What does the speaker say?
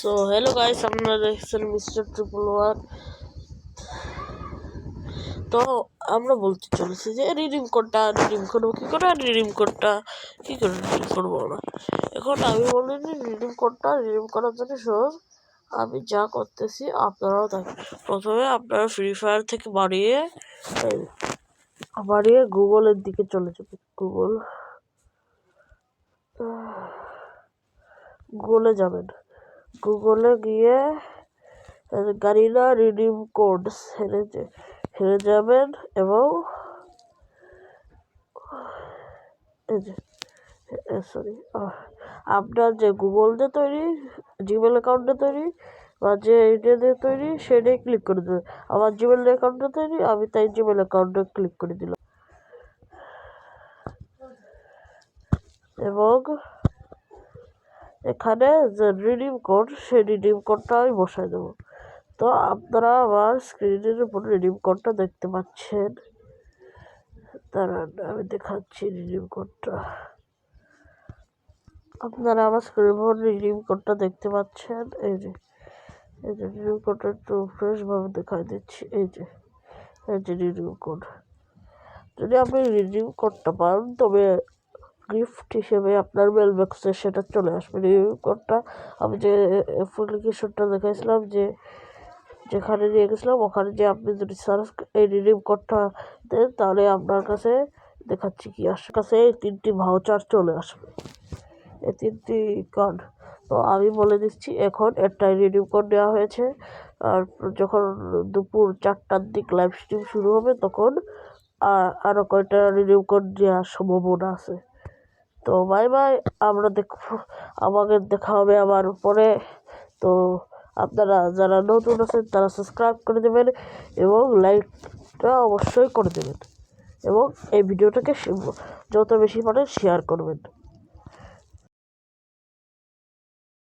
So hello guys আপনারা দেখছেন mister triple one তো, আমরা বলতে চলেছি যে রিডিম কোডটা রিডিম করব, কী করে রিডিম কোডটা কী করে রিডিম করব আমরা? এখন আমি বলিনি রিডিম কোডটা রিডিম করার জন্য সহজ। আমি যা করতেছি, আপনারাও তাই। প্রথমে আপনারা ফ্রি ফায়ার থেকে বাড়িয়ে বাড়িয়ে গুগলের দিকে চলে যাবে। গুগল গুগলে যাবেন। গুগলে গিয়ে গারিনা রিডিম কোড হেরে হেরে যাবেন এবং সরি আপনার যে গুগল দিয়ে তৈরি জিমেল অ্যাকাউন্টে তৈরি বা যে এটা দিয়ে তৈরি, সেটাই ক্লিক করে দেবেন আমার জিমেল অ্যাকাউন্টে তৈরি, আমি তাই জিমেল অ্যাকাউন্টে ক্লিক করে দিলাম। এবং এখানে যে রিডিম কোড সেই রিডিম কোডটা আমি বসাই দেবো। তো আপনারা আমার স্ক্রিনের উপর রিডিম কোডটা দেখতে পাচ্ছেন। দাঁড়ান, আমি দেখাচ্ছি রিডিম কোডটা আপনারা আমার স্ক্রিনের উপর রিডিম কোডটা দেখতে পাচ্ছেন। এই যে এই যে রিডিম কোডটা একটু ফ্রেশভাবে দেখাই দিচ্ছি। এই যে এই যে রিডিম কোড যদি আপনি রিডিম কোডটা পান, তবে গিফট হিসেবে আপনার মেল বক্সে সেটা চলে আসবে। রিডিম কোডটা আমি যে অ্যাপ্লিকেশনটা দেখাইছিলাম, যে, যেখানে নিয়ে গেছিলাম, ওখানে যে আপনি যদি সার্চ এই রিডিম কোডটা দেন, তাহলে আপনার কাছে দেখাচ্ছি কি আসে। কাছে এই তিনটি ভাউচার চলে আসবে। এই তিনটি কার্ড তো আমি বলে দিচ্ছি, এখন একটাই রিডিম কোড দেওয়া হয়েছে। আর যখন দুপুর চারটার দিক লাইভ স্ট্রিম শুরু হবে, তখন আরও কয়টা রিডিম কোড দেওয়ার সম্ভাবনা আছে। তো বাই বাই আমরা দেখব, আমাকে দেখা হবে আবার পরে তো আপনারা যারা নতুন আছেন, তারা সাবস্ক্রাইব করে দেবেন এবং লাইকটা অবশ্যই করে দেবেন। এবং এই ভিডিওটাকে যত বেশি পারেন শেয়ার করবেন।